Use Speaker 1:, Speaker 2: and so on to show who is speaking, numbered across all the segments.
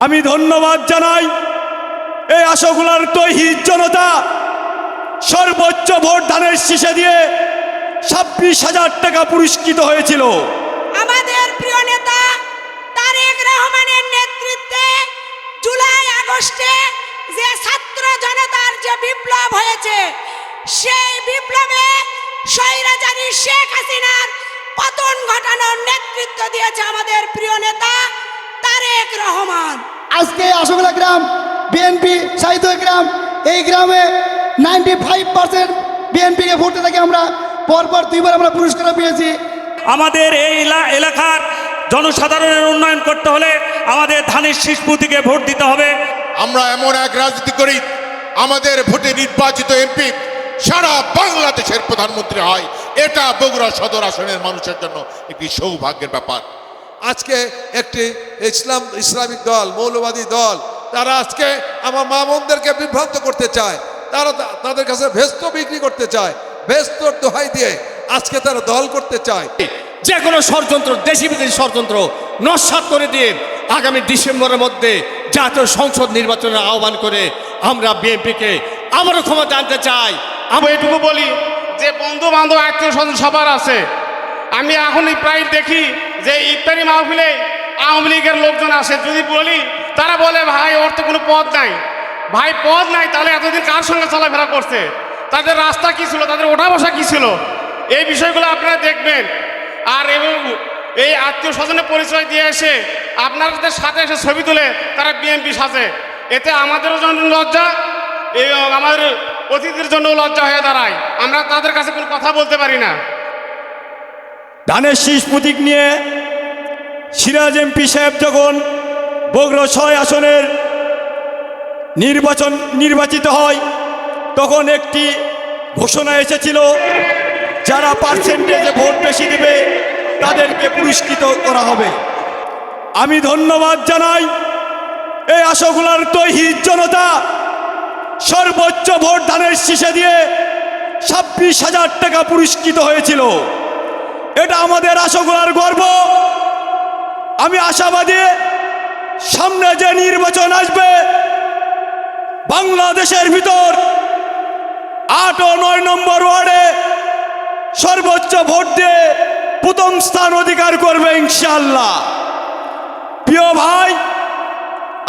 Speaker 1: আমি ধন্যবাদ জানাই। এই আশাগুলার তৈহিদ জনতা সর্বোচ্চ ভোট ধানের শীষে দিয়ে ছাব্বিশ হাজার টাকা পুরস্কৃত হয়েছিল।
Speaker 2: আমাদের প্রিয় নেতা তারেক রহমানের নেতৃত্বে জুলাই আগস্টে যে ছাত্র জনতার যে বিপ্লব হয়েছে, সেই বিপ্লবে স্বৈরাচারী শেখ হাসিনার পতন ঘটানোর নেতৃত্ব দিয়েছে আমাদের প্রিয় নেতা রহমান।
Speaker 3: আজকে আশোকলা গ্রাম বিএনপি সাহিত্য গ্রাম এই গ্রামে নাইনটি ফাইভ পার্সেন্ট বিএনপিকে ভোট থেকে আমরা পরপর দুইবার আমরা পুরস্কার পেয়েছি।
Speaker 4: আমাদের এই এলাকার জনসাধারণের উন্নয়ন করতে হলে আমাদের ধানের শীষ প্রতীকে ভোট দিতে হবে।
Speaker 5: আমরা এমন এক রাজনীতি করি আমাদের ভোটে নির্বাচিত এমপি সারা বাংলাদেশের প্রধানমন্ত্রী হয়। এটা বগুড়া সদর আসনের মানুষের জন্য একটি সৌভাগ্যের ব্যাপার।
Speaker 6: আজকে একটি ইসলাম ইসলামিক দল মৌলবাদী দল তারা আজকে আমার মা বোনদেরকে বিভ্রান্ত করতে চায়। তারা তাদের কাছে ভেস্ত বিক্রি করতে চায় ভেস্তর দোহাই দিয়ে আজকে তারা দল করতে চায়।
Speaker 7: যে কোনো ষড়যন্ত্র দেশি বিদেশি ষড়যন্ত্র নস্বাত করে দিয়ে আগামী ডিসেম্বরের মধ্যে জাতীয় সংসদ নির্বাচনের আহ্বান করে আমরা বিএনপিকে আবারও ক্ষমতা আনতে চাই।
Speaker 8: আমি এটুকু বলি যে বন্ধু বান্ধব আত্মীয় স্বজন সবার আছে। আমি এখনই প্রায় দেখি যে ইফতারি মাহফিলে আওয়ামী লীগের লোকজন আসে। যদি বলি, তারা বলে, ভাই, ওর তো কোনো পদ নাই। ভাই পদ নাই? তাহলে এতদিন কার সঙ্গে চলাফেরা করছে? তাদের রাস্তা কী ছিল? তাদের ওঠা বসা কি ছিল? এই বিষয়গুলো আপনারা দেখবেন। আর এবং এই আত্মীয় স্বজনের পরিচয় দিয়ে এসে, আপনাদের সাথে এসে ছবি তুলে তারা বিএনপি সাজে। এতে আমাদেরও জন্য লজ্জা, এই, আমাদের অতিথির জন্য লজ্জা হয়ে দাঁড়ায়। আমরা তাদের কাছে কোনো কথা বলতে পারি না।
Speaker 1: ধানের শীষ প্রতীক নিয়ে সিরাজ এমপি সাহেব যখন বগুড়া ছয় আসনের নির্বাচন নির্বাচিত হয়, তখন একটি ঘোষণা এসেছিল, যারা পার্সেন্টেজে ভোট বেশি দেবে, তাদেরকে পুরস্কৃত করা হবে। আমি ধন্যবাদ জানাই এই আশাগুলার তৈহিদ জনতা, সর্বোচ্চ ভোট ধানের শীষে দিয়ে ছাব্বিশ হাজার টাকা পুরস্কৃত হয়েছিল। এটা আমাদের আশাগুলার গর্ব। আমি আশাবাদী সামনে যে নির্বাচন আসবে, বাংলাদেশের ভিতর আট ও নয় নম্বর ওয়ার্ডে সর্বোচ্চ ভোট দিয়ে প্রথম স্থান অধিকার করবে ইনশাল্লাহ প্রিয় ভাই,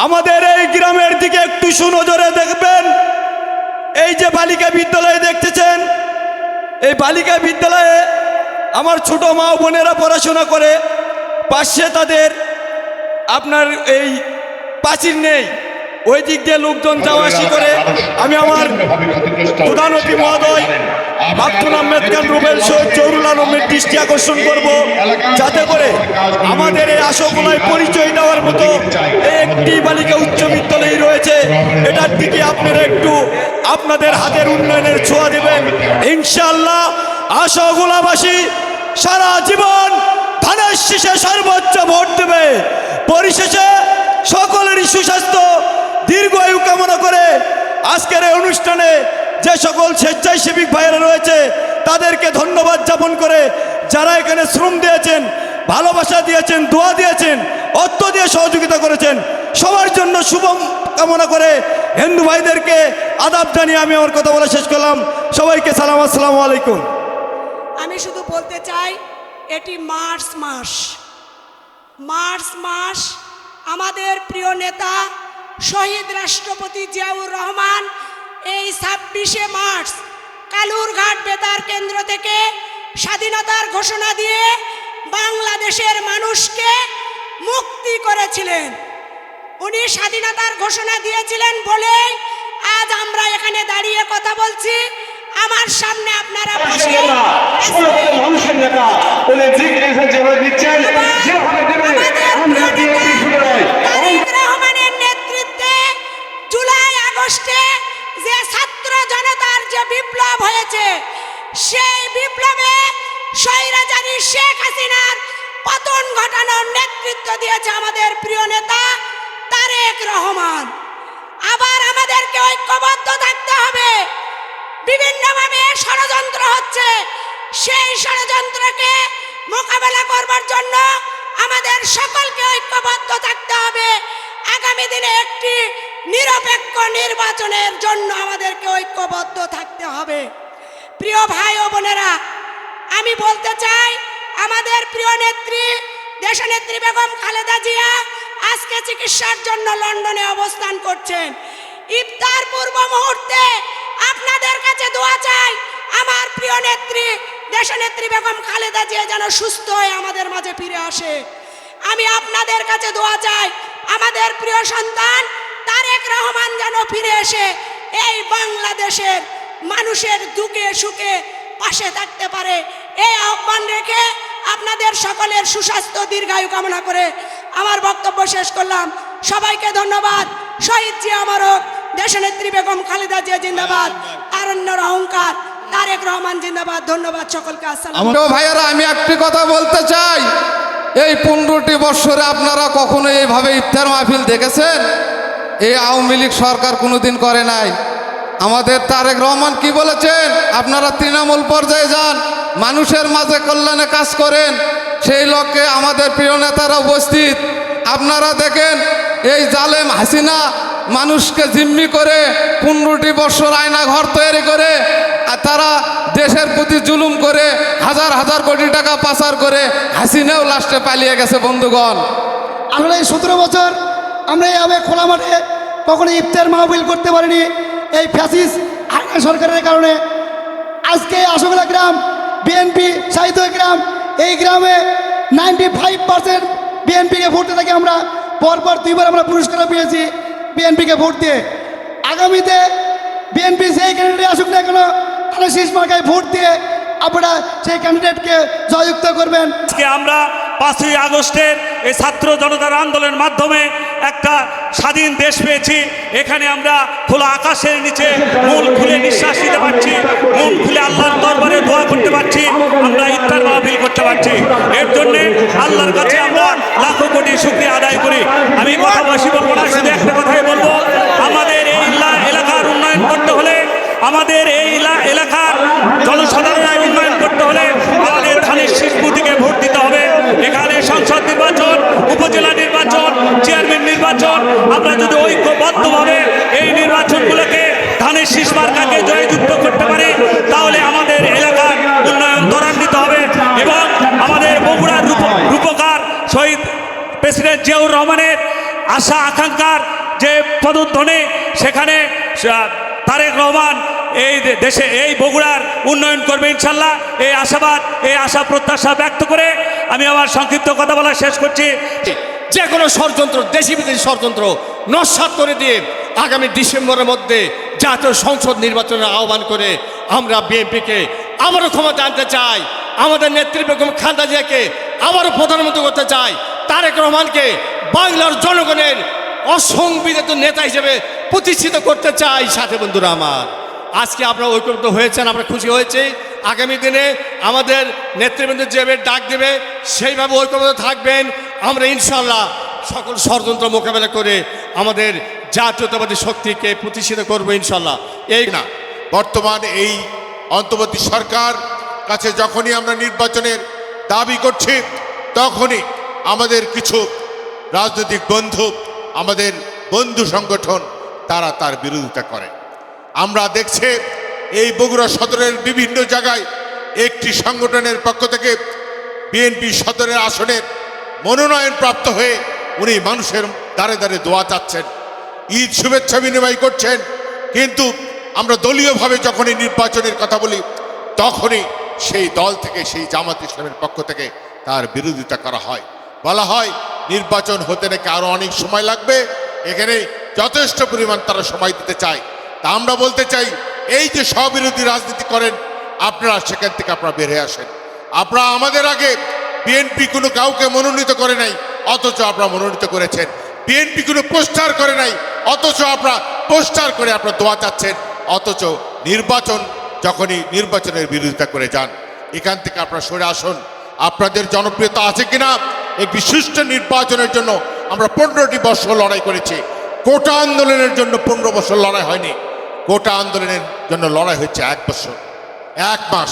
Speaker 1: আমাদের এই গ্রামের দিকে একটু সুনজরে দেখবেন। এই যে বালিকা বিদ্যালয়ে দেখতেছেন, এই বালিকা বিদ্যালয়ে আমার ছোট মা বোনেরা পড়াশোনা করে, পাশে তাদের আপনার এই প্রাচীর নেই। ওই দিক দিয়ে লোকজন যাওয়া আসি করে, আমি আমার প্রধান অতি মহোদয় মাকতুল আহমেদ খান রুবেল সৈয়দ জহুরুল আলমের দৃষ্টি আকর্ষণ করব, যাতে করে আমাদের এই আশোকলায় পরিচয় দেওয়ার মতো একটি বালিকা উচ্চ বিদ্যালয় রয়েছে। এটার দিকে আপনারা একটু আপনাদের হাতের উন্নয়নের ছোঁয়া দেবেন। ইনশাল্লাহ আশোকলাবাসী সারা জীবন ধানের শীষে সর্বোচ্চ ভোট দেবে। পরিশেষে সকলেরই সুস্বাস্থ্য দীর্ঘায়ু কামনা করে আজকের এই অনুষ্ঠানে যে সকল স্বেচ্ছাসেবিক ভাইয়েরা রয়েছে, তাদেরকে ধন্যবাদ জ্ঞাপন করে যারা এখানে শ্রম দিয়েছেন, ভালোবাসা দিয়েছেন, দোয়া দিয়েছেন, অর্থ দিয়ে সহযোগিতা করেছেন, সবার জন্য শুভ কামনা করে হিন্দু ভাইদেরকে আদাব জানিয়ে আমি আমার কথা বলা শেষ করলাম। সবাইকে সালাম, আসসালামু আলাইকুম।
Speaker 2: আমি শুধু বলতে চাই, এটি মার্চ মাস। মার্চ মাস আমাদের প্রিয় নেতা শহীদ রাষ্ট্রপতি জিয়াউর রহমান এই ছাব্বিশে মার্চ কালুরঘাট বেতার কেন্দ্র থেকে স্বাধীনতার ঘোষণা দিয়ে বাংলাদেশের মানুষকে মুক্তি করেছিলেন। উনি স্বাধীনতার ঘোষণা দিয়েছিলেন বলেই আজ আমরা এখানে দাঁড়িয়ে কথা বলছি। আমার সামনে আপনারা বসে
Speaker 9: মানুষের নেতা উনি ঠিক যেভাবে দিচ্ছেন যেভাবে দেবে আমরা বিএনপি শুরু
Speaker 2: রহমানের নেতৃত্বে জুলাই আগস্টে যে ছাত্র জনতার যে বিপ্লব হয়েছে সেই বিপ্লবে স্বৈরাচারী শেখ হাসিনার পতন ঘটানোর নেতৃত্ব দিয়েছে আমাদের প্রিয় নেতা তারেক রহমান। আবার আমাদেরকে ঐক্যবদ্ধ থাকতে হবে। বিভিন্নভাবে ষড়যন্ত্র হচ্ছে। সেই ষড়যন্ত্রকে মোকাবেলা করবার জন্য আমাদের সকলকে ঐক্যবদ্ধ থাকতে হবে। আগামী দিনে একটি নিরপেক্ষ নির্বাচনের জন্য আমাদেরকে ঐক্যবদ্ধ থাকতে হবে। প্রিয় ভাই ও বোনেরা, আমি বলতে চাই, আমাদের প্রিয় নেত্রী, দেশনেত্রী বেগম খালেদা জিয়া আজকে চিকিৎসার জন্য লন্ডনে অবস্থান করছেন। ইফতার পূর্ব মুহূর্তে কাছে দোয়া চাই। আমার প্রিয় নেত্রী, দেশনেত্রী বেগম খালেদা জিয়া যেন সুস্থ হয়ে আমাদের মাঝে ফিরে আসে। আমি আপনাদের কাছে দোয়া চাই, আমাদের প্রিয় সন্তান তারেক রহমান যেন ফিরে এসে এই বাংলাদেশের মানুষের দুঃখে সুখে পাশে থাকতে পারে। এই আহ্বান রেখে আপনাদের সকলের সুস্বাস্থ্য, দীর্ঘায়ু কামনা করে আমার বক্তব্য শেষ করলাম। সবাইকে ধন্যবাদ। শহীদ জি আমারক দেশনেত্রী বেগম খালেদা জিয়া জিন্দাবাদ তারণ্যর অহংকার তারেক রহমান জিন্দাবাদ। ধন্যবাদ সকলকে আসসালাম
Speaker 6: ভাইয়ারা আমি একটি কথা বলতে চাই। এই পনেরোটি বৎসরে আপনারা কখনো এইভাবে ইফতার মাহফিল দেখেছেন? এই আওয়ামী লীগ সরকার কোনোদিন করে নাই। আমাদের তারেক রহমান কি বলেছেন? আপনারা তৃণমূল পর্যায়ে যান মানুষের মাঝে কল্যাণে কাজ করেন সেই লক্ষ্যে আমাদের প্রিয় নেতারা উপস্থিত। আপনারা দেখেন এই জালেম হাসিনা মানুষকে জিম্মি করে পনেরোটি বৎসর আয়না ঘর তৈরি করে আর তারা দেশের প্রতি জুলুম করে হাজার হাজার কোটি টাকা পাচার করে হাসিনাও লাস্টে পালিয়ে গেছে, বন্ধুগণ।
Speaker 3: আসলে এই সতেরো বছর আমরা এইভাবে খোলা মাঠে কখনো ইফতার মাহবিল করতে পারিনি। এই ফ্যাসিস আইনা সরকারের কারণে। আজকে আশোকলা গ্রাম বিএনপি সাহিত্য গ্রাম, এই গ্রামে নাইনটি ফাইভ পার্সেন্ট বিএনপিকে ভোট থাকি আমরা। পরপর দুইবার আমরা পুরস্কার পেয়েছি। বিএনপিকে ভোট দিয়ে আগামীতে বিএনপি সেই ক্যান্ডিডেট আসুক না কেন তাহলে শীষ মার্কায় ভোট দিয়ে আপনারা সেই ক্যান্ডিডেটকে জয়যুক্ত করবেন।
Speaker 4: আজকে আমরা পাঁচই আগস্টের এই ছাত্র জনতার আন্দোলনের মাধ্যমে একটা স্বাধীন দেশ পেয়েছি। এখানে আমরা খোলা আকাশের নিচে মন খুলে নিঃশ্বাস নিতে পারছি মন খুলে আল্লাহর দরবারে দোয়া করতে পারছি আমরা ইফতার মাহফিল করতে পারছি এর জন্য আল্লাহর কাছে আমরা লাখো কোটি শুক্রিয়া আদায় করি আমি কথা বসি বলব না শুধু একটা কথাই বলব আমাদের এই এলা- এলাকার উন্নয়ন করতে হলে আমাদের এই এলা- এলাকার জনসাধারণের উন্নয়ন করতে হলে আমাদের ধানের শিশপুতিকে ভোট দিতে হবে এখানে সংসদ নির্বাচন উপজেলা নির্বাচন চেয়ারম্যান নির্বাচন আমরা যদি ঐক্যবদ্ধভাবে এই নির্বাচনগুলোকে ধানের শীষ মার্কাকে জয়যুক্ত করতে পারি, তাহলে আমাদের এলাকার উন্নয়ন ত্বরান্বিত হবে এবং আমাদের বগুড়ার রূপ- রূপকার শহীদ প্রেসিডেন্ট জিয়াউর রহমানের আশা, আকাঙ্ক্ষার যে পদধ্বনি সেখানে তারেক রহমান এই দেশে, এই বগুড়ার উন্নয়ন করবে ইনশাল্লাহ। এই আশাবাদ, এই আশা প্রত্যাশা ব্যক্ত করে আমি আমার সংক্ষিপ্ত কথা বলা শেষ করছি।
Speaker 7: যে কোনো ষড়যন্ত্র, দেশি বিদেশি ষড়যন্ত্র নস্বাত করে দিয়ে আগামী ডিসেম্বরের মধ্যে জাতীয় সংসদ নির্বাচনের আহ্বান করে আমরা বিএনপিকে আবারও ক্ষমতা আনতে চাই, আমাদের নেত্রী বেগম খালেদা জিয়াকে আবারও প্রধানমন্ত্রী করতে চাই, তারেক রহমানকে বাংলার জনগণের অসংবিধিত নেতা হিসেবে প্রতিষ্ঠিত করতে চাই, সাথে বন্ধুরা আমার। আজকে আপনারা ঐক্যবদ্ধ হয়েছেন, আমরা খুশি হয়েছি। আগামী দিনে আমাদের নেতৃবৃন্দ যেভাবে ডাক দেবে, সেইভাবে ঐক্যবদ্ধ থাকবেন। আমরা ইনশাল্লাহ সকল ষড়যন্ত্র মোকাবেলা করে আমাদের জাতীয়তাবাদী শক্তিকে প্রতিষ্ঠিত করব ইনশাল্লাহ এই
Speaker 5: না। বর্তমান এই অন্তর্বর্তী সরকার কাছে যখনই আমরা নির্বাচনের দাবি করছি, তখনই আমাদের কিছু রাজনৈতিক বন্ধু, আমাদের বন্ধু সংগঠন, তারা তার বিরোধিতা করে। আমরা দেখছে এই বগুড়া সদরের বিভিন্ন জায়গায় একটি সংগঠনের পক্ষ থেকে বিএনপি সদরের আসনের মনোনয়ন প্রাপ্ত হয়ে উনি মানুষের দ্বারে দ্বারে দোয়া চাচ্ছেন। ঈদ শুভেচ্ছা বিনিময় করছেন। কিন্তু আমরা দলীয়ভাবে যখনই নির্বাচনের কথা বলি, তখনই সেই দল থেকে, সেই জামাত ইসলামের পক্ষ থেকে তার বিরোধিতা করা হয়। বলা হয়, নির্বাচন হতে নাকি আরও অনেক সময় লাগবে। এখানে যথেষ্ট পরিমাণ তারা সময় দিতে চায়। তা আমরা বলতে চাই, এই যে স্ববিরোধী রাজনীতি করেন, আপনারা সেখান থেকে আপনারা বের আসেন। আপনারা আমাদের আগে বিএনপি কোনো কাউকে মনোনীত করে নাই, অথচ আপনারা মনোনীত করেছেন। বিএনপি কোনো পোস্টার করে নাই, অথচ আপনারা পোস্টার করে আপনারা দোয়া চাচ্ছেন, অথচ নির্বাচন যখনই নির্বাচনের বিরোধিতা করে যান, এখান থেকে আপনারা সরে আসুন। আপনাদের জনপ্রিয়তা আছে কিনা? একটি সুষ্ঠু নির্বাচনের জন্য আমরা পনেরোটি বছর লড়াই করেছি। কোটা আন্দোলনের জন্য পনেরো বছর লড়াই হয়নি। কোটা আন্দোলনের জন্য লড়াই হয়েছে এক বছর, এক মাস।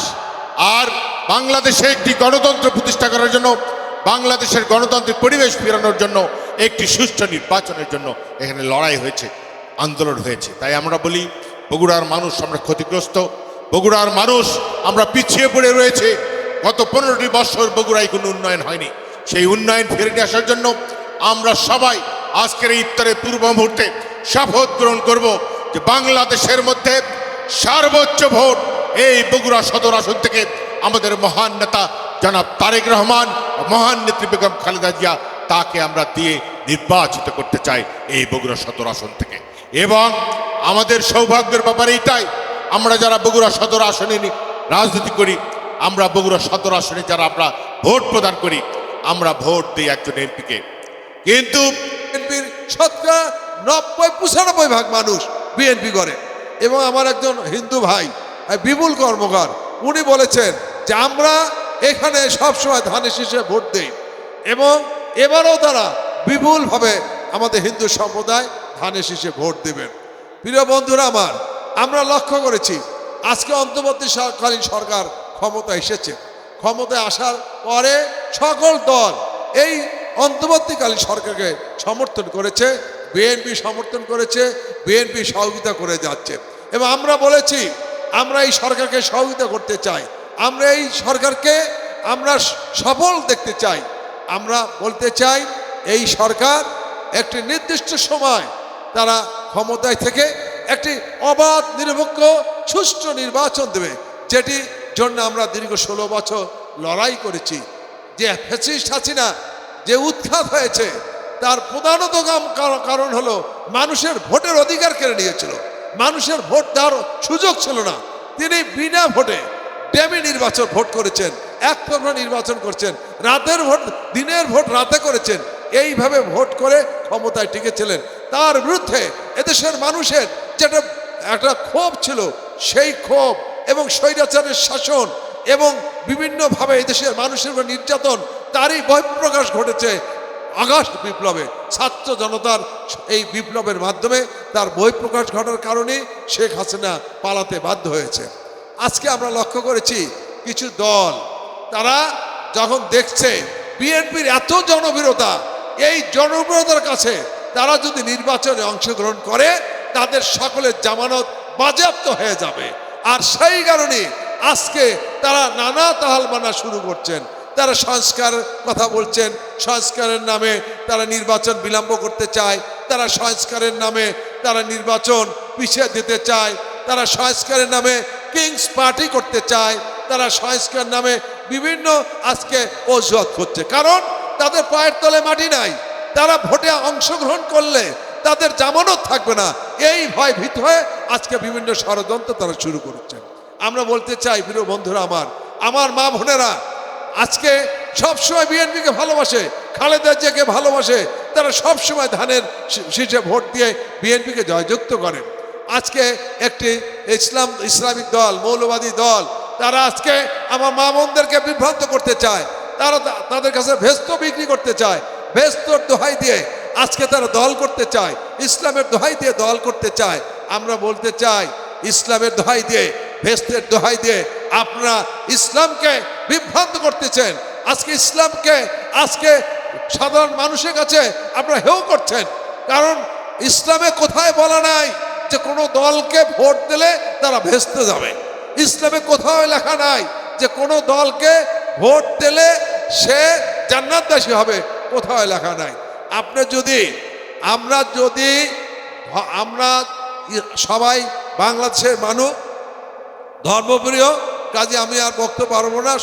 Speaker 5: আর বাংলাদেশে একটি গণতন্ত্র প্রতিষ্ঠা করার জন্য, বাংলাদেশের গণতান্ত্রিক পরিবেশ ফেরানোর জন্য, একটি সুষ্ঠু নির্বাচনের জন্য এখানে লড়াই হয়েছে, আন্দোলন হয়েছে। তাই আমরা বলি, বগুড়ার মানুষ আমরা ক্ষতিগ্রস্ত, বগুড়ার মানুষ আমরা পিছিয়ে পড়ে রয়েছে। গত পনেরোটি বছর বগুড়ায় কোনো উন্নয়ন হয়নি। সেই উন্নয়ন ফিরে নিয়ে আসার জন্য আমরা সবাই আজকের এই ইফতারের পূর্ব মুহূর্তে শপথ গ্রহণ করব যে বাংলাদেশের মধ্যে সর্বোচ্চ ভোট এই বগুড়া সদর আসন থেকে আমাদের মহান নেতা জনাব তারেক রহমান মহান নেত্রী বেগম খালেদা জিয়া, তাকে আমরা দিয়ে নির্বাচিত করতে চাই এই বগুড়া সদর আসন থেকে। এবং আমাদের সৌভাগ্যের ব্যাপারে এটাই, আমরা যারা বগুড়া সদর আসনে রাজনীতি করি, আমরা বগুড়া সদর আসনে যারা আমরা ভোট প্রদান করি, আমরা ভোট দিই একজন এমপিকে। কিন্তু
Speaker 6: বিএনপির শতকরা নব্বই, পঁচানব্বই ভাগ মানুষ বিএনপি করে। এবং আমার একজন হিন্দু ভাই, বিপুল কর্মকার, উনি বলেছেন যে আমরা এখানে সবসময় ধানের শীষে ভোট দিই। এবং এবারও তারা বিপুলভাবে আমাদের হিন্দু সম্প্রদায় ধানের শীষে ভোট দেবেন। প্রিয় বন্ধুরা আমার, আমরা লক্ষ্য করেছি, আজকে অন্তর্বর্তীকালীন সরকার ক্ষমতা এসেছে। ক্ষমতায় আসার পরে সকল দল এই অন্তর্বর্তীকালীন সরকারকে সমর্থন করেছে, বিএনপি সমর্থন করেছে, বিএনপি সহযোগিতা করে যাচ্ছে। এবং আমরা বলেছি, আমরা এই সরকারকে সহযোগিতা করতে চাই। আমরা এই সরকারকে আমরা সফল দেখতে চাই। আমরা বলতে চাই, এই সরকার একটি নির্দিষ্ট সময় তারা ক্ষমতায় থেকে একটি অবাধ, নিরপেক্ষ, সুষ্ঠু নির্বাচন দেবে, যেটি জন্য আমরা দীর্ঘ ষোলো বছর লড়াই করেছি। যে ফেসিস্ট হাসিনা যে উৎখাত হয়েছে, তার প্রধানত কারণ হলো মানুষের ভোটের অধিকার কেড়ে নিয়েছিল। মানুষের ভোট দেওয়ার সুযোগ ছিল না। তিনি বিনা ভোটে ডেমি নির্বাচন ভোট করেছেন, এক পর্ব নির্বাচন করছেন, রাতের ভোট, দিনের ভোট রাতে করেছেন, এইভাবে ভোট করে ক্ষমতায় টিকেছিলেন। তার বিরুদ্ধে এদেশের মানুষের যেটা একটা ক্ষোভ ছিল, সেই ক্ষোভ এবং স্বৈরাচারের শাসন এবং বিভিন্নভাবে এদেশের মানুষের উপর নির্যাতন, তারই বহিঃপ্রকাশ ঘটেছে আগস্ট বিপ্লবে। ছাত্র জনতার এই বিপ্লবের মাধ্যমে তার বহিঃপ্রকাশ ঘটার কারণে শেখ হাসিনা পালাতে বাধ্য হয়েছে। আজকে আমরা লক্ষ্য করেছি কিছু দল, তারা যখন দেখছে বিএনপির এত জনবিরতা এই জনবিরতার কাছে তারা যদি নির্বাচনে অংশগ্রহণ করে, তাদের সকলের জামানত বাজেয়াপ্ত হয়ে যাবে। আর সেই কারণে আজকে তারা নানা তাহাল মানা শুরু করছেন। তারা সংস্কার কথা বলছেন, সংস্কারের নামে তারা নির্বাচন বিলম্ব করতে চায়, তারা সংস্কারের নামে তারা নির্বাচন পিছিয়ে দিতে চায়, তারা সংস্কারের নামে কিংস পার্টি করতে চায়, তারা সংস্কার নামে বিভিন্ন আজকে অজুহাত করছে। কারণ তাদের পায়ের তলে মাটি নাই। তারা ভোটে অংশগ্রহণ করলে তাদের জামানত থাকবে না। এই ভয় ভীত হয়ে আজকে বিভিন্ন ষড়যন্ত্র তারা শুরু করেছেন। আমরা বলতে চাই, প্রিয় বন্ধুরা আমার আমার মা বোনেরা, আজকে সবসময় বিএনপিকে ভালোবাসে, খালেদা জিয়াকে ভালোবাসে, তারা সবসময় ধানের শীর্ষে ভোট দিয়ে বিএনপিকে জয়যুক্ত করেন। আজকে একটি ইসলাম, ইসলামিক দল, মৌলবাদী দল, তারা আজকে আমার মা বোনদেরকে বিভ্রান্ত করতে চায়। তারা তাদের কাছে ভেস্ত বিক্রি করতে চায়, ভেস্তর দোহাই দিয়ে আজকে তারা দল করতে চায়, ইসলামের দোহাই দিয়ে দল করতে চায়। আমরা বলতে চাই, ইসলামের দোহাই দিয়ে, ভেস্তের দোহাই দিয়ে আপনারা ইসলামকে বিভ্রান্ত করতেছেন। আজকে ইসলামকে, আজকে সাধারণ মানুষের কাছে আপনারা হেও করছেন। কারণ ইসলামে কোথায় বলা নাই? যে কোনো দলকে ভোট দিলে তারা ভেস্তে যাবে। ইসলামে কোথাও লেখা নাই যে কোনো দলকে ভোট দিলে সে জান্নাতবাসী হবে, কোথাও লেখা নাই। আপনি যদি, আমরা যদি, আমরা সবাই বাংলাদেশের মানুষ, ধর্মপ্রিয়, কাজে আমি আর বক্তব্য পারব না।